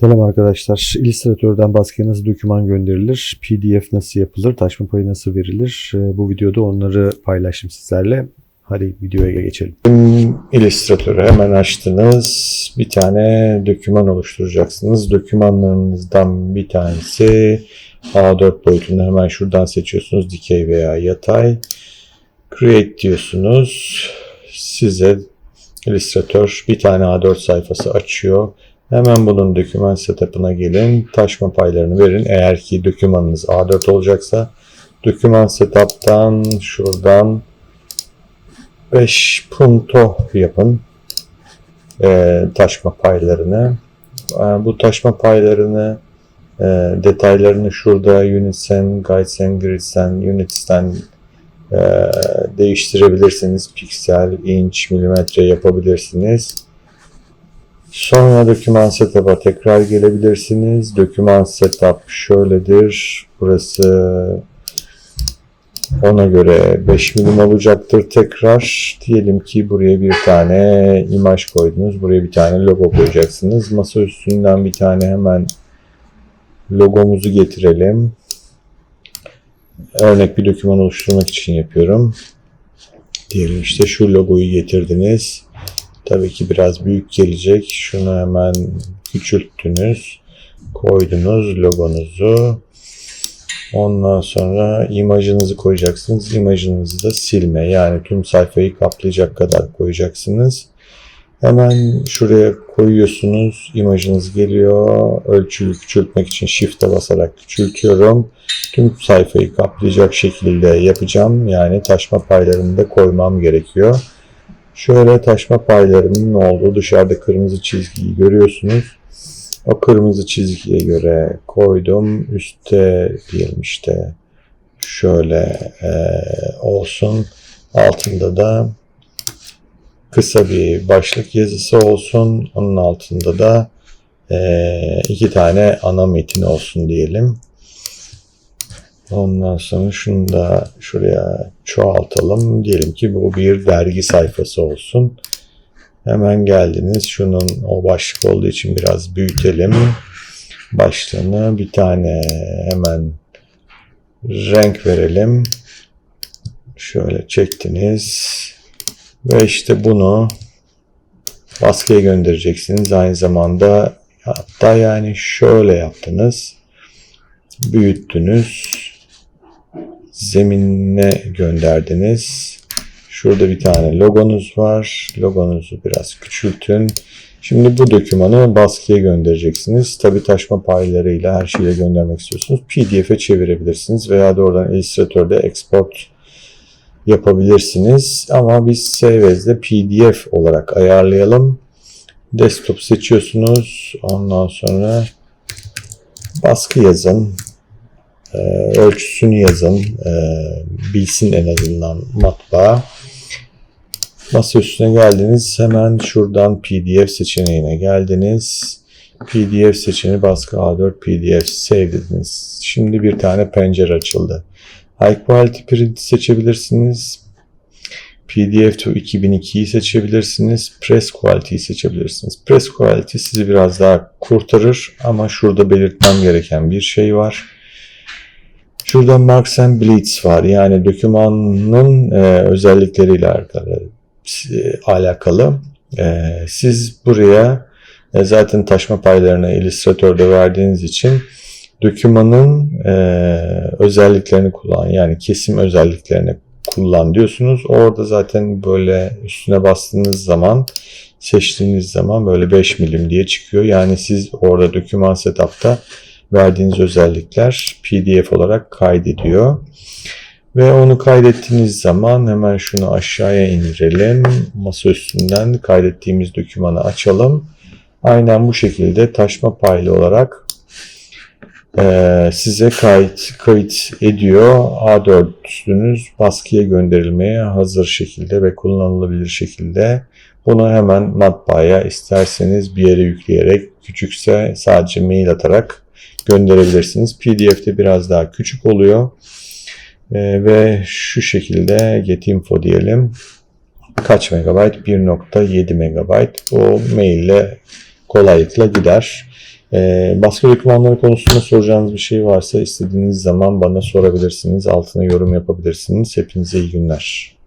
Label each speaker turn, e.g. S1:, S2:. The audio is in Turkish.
S1: Selam arkadaşlar. Illustrator'dan baskıya nasıl doküman gönderilir? PDF nasıl yapılır? Taşma payı nasıl verilir? Ee, Bu videoda onları paylaştım sizlerle. Hadi videoya geçelim.
S2: Illustrator'u hemen açtınız. Bir tane doküman oluşturacaksınız. Dokümanlarınızdan bir tanesi A4 boyutunda hemen şuradan seçiyorsunuz. Dikey veya yatay. Create diyorsunuz. Size Illustrator bir tane A4 sayfası açıyor. Hemen bunun doküman setup'ına gelin. Taşma paylarını verin. Eğer ki dokümanınız A4 olacaksa doküman setup'tan şuradan 5 punto yapın e, taşma paylarını. E, bu taşma paylarını e, detaylarını şurada Unitsen, Guidesen, Gridsen, Unitsen e, değiştirebilirsiniz. Piksel, inç, milimetre yapabilirsiniz. Sonra doküman setup'a tekrar gelebilirsiniz. Doküman setup şöyledir. Burası ona göre 5 milim olacaktır tekrar. Diyelim ki buraya bir tane imaj koydunuz. Buraya bir tane logo koyacaksınız. Masa üstünden bir tane hemen logomuzu getirelim. Örnek bir doküman oluşturmak için yapıyorum. Diyelim işte şu logoyu getirdiniz. Tabii ki biraz büyük gelecek. Şunu hemen küçülttünüz. Koydunuz logonuzu. Ondan sonra imajınızı koyacaksınız. İmajınızı da silme. Yani tüm sayfayı kaplayacak kadar koyacaksınız. Hemen şuraya koyuyorsunuz. İmajınız geliyor. Ölçüyü küçültmek için Shift'e basarak küçültüyorum. Tüm sayfayı kaplayacak şekilde yapacağım. Yani taşma paylarını da koymam gerekiyor. Şöyle taşma paylarının olduğu dışarıda kırmızı çizgiyi görüyorsunuz. O kırmızı çizgiye göre koydum. Üste diyelim işte şöyle e, olsun. Altında da kısa bir başlık yazısı olsun. Onun altında da e, iki tane ana metin olsun diyelim. Ondan sonra şunu da şuraya çoğaltalım. Diyelim ki bu bir dergi sayfası olsun. Hemen geldiniz. Şunun o başlık olduğu için biraz büyütelim. Başlığını bir tane hemen renk verelim. Şöyle çektiniz. Ve işte bunu baskıya göndereceksiniz. Aynı zamanda hatta yani şöyle yaptınız. Büyüttünüz. Zeminine gönderdiniz. Şurada bir tane logonuz var. Logonuzu biraz küçültün. Şimdi bu dokümanı baskıya göndereceksiniz. Tabi taşma paylarıyla her şeyle göndermek istiyorsunuz. PDF'e çevirebilirsiniz veya da oradan Illustrator'da export yapabilirsiniz. Ama biz Saveas'de PDF olarak ayarlayalım. Desktop seçiyorsunuz. Ondan sonra baskı yazın. Ee, ölçüsünü yazın. Ee, bilsin en azından matbaa. Masa üstüne geldiniz. Hemen şuradan PDF seçeneğine geldiniz. PDF seçeneği baskı A4 PDF save dediniz. Şimdi bir tane pencere açıldı. High Quality Print seçebilirsiniz. PDF to 2002'yi seçebilirsiniz. Press Quality'yi seçebilirsiniz. Press Quality sizi biraz daha kurtarır ama şurada belirtmem gereken bir şey var. Şurada Marks and Bleeds var. Yani dokümanın e, özellikleriyle alakalı. E, alakalı. E, siz buraya e, zaten taşma paylarını Illustrator'da verdiğiniz için dokümanın e, özelliklerini kullan. Yani kesim özelliklerini kullan diyorsunuz. Orada zaten böyle üstüne bastığınız zaman seçtiğiniz zaman böyle 5 milim diye çıkıyor. Yani siz orada doküman setup'ta verdiğiniz özellikler PDF olarak kaydediyor. Ve onu kaydettiğiniz zaman hemen şunu aşağıya indirelim. Masa üstünden kaydettiğimiz dokümanı açalım. Aynen bu şekilde taşma paylı olarak e, size kayıt, kayıt ediyor. A4'ünüz baskıya gönderilmeye hazır şekilde ve kullanılabilir şekilde. Bunu hemen matbaaya isterseniz bir yere yükleyerek küçükse sadece mail atarak gönderebilirsiniz. PDF'de biraz daha küçük oluyor. Ee, ve şu şekilde getinfo diyelim. Kaç megabayt? 1.7 megabayt. Bu maille kolaylıkla gider. Ee, baskı dokümanları konusunda soracağınız bir şey varsa istediğiniz zaman bana sorabilirsiniz. Altına yorum yapabilirsiniz. Hepinize iyi günler.